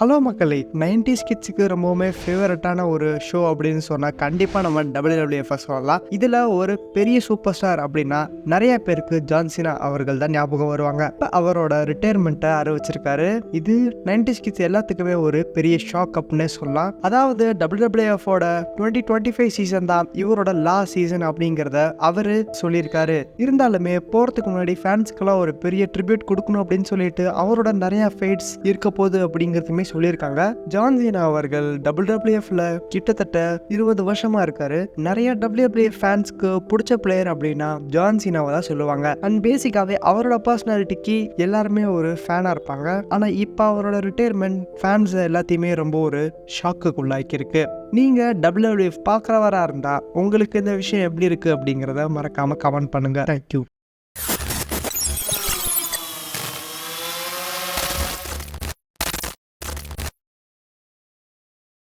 Hello மக்களை. Nineties கிட்ஸுக்கு ரொம்பவுமே ஃபேவரட்டான ஒரு ஷோ அப்படின்னு சொன்னால் கண்டிப்பாக நம்ம டபிள்யூடபிள்யூஎஃப் சொல்லலாம். இதில் ஒரு பெரிய சூப்பர் ஸ்டார் அப்படின்னா நிறைய பேருக்கு ஜான்சினா அவர்கள் தான் ஞாபகம் வருவாங்க. இப்போ அவரோட ரிட்டையர்மெண்ட்டை அறிவிச்சிருக்காரு. இது நைன்டிஸ் கிட்ஸ் எல்லாத்துக்குமே ஒரு பெரிய ஷாக் அப்படின்னு சொல்லலாம். அதாவது டபிள்யூடபிள்யூஎஃபோட டுவெண்ட்டி டுவெண்ட்டி ஃபைவ் சீசன் தான் இவரோட லாஸ்ட் சீசன் அப்படிங்கிறத அவர் சொல்லியிருக்காரு. இருந்தாலுமே போகிறதுக்கு முன்னாடி ஃபேன்ஸுக்கெல்லாம் ஒரு பெரிய ட்ரிபியூட் கொடுக்கணும் அப்படின்னு சொல்லிட்டு அவரோட நிறையா ஃபைட்ஸ் இருக்க போகுது அப்படிங்கிறதுமே சொல்லியிருக்காங்க. ஜான்சீனா அவர்கள் டபிள்யூடபிள்யூஎஃப்ல கிட்டத்தட்ட இருபது வருஷமா இருக்காரு. நிறைய டபிள்யூபிள்யூ ஃபேன்ஸ்க்கு பிடிச்ச பிளேயர் அப்படின்னா ஜான்சீனாவை தான் சொல்லுவாங்க. அண்ட் பேசிக்காவே அவரோட பர்சனாலிட்டிக்கு எல்லாருமே ஒரு ஃபேனாக இருப்பாங்க. ஆனால் இப்போ அவரோட ரிட்டையர்மெண்ட் ஃபேன்ஸ் எல்லாத்தையுமே ரொம்ப ஒரு ஷாக்குக்குள்ளாக்கியிருக்கு நீங்கள் டபிள்யூடபிள்யூஎஃப் பார்க்குறவராக இருந்தால் உங்களுக்கு இந்த விஷயம் எப்படி இருக்குது அப்படிங்கிறத மறக்காமல் கமெண்ட் பண்ணுங்கள் தேங்க்யூ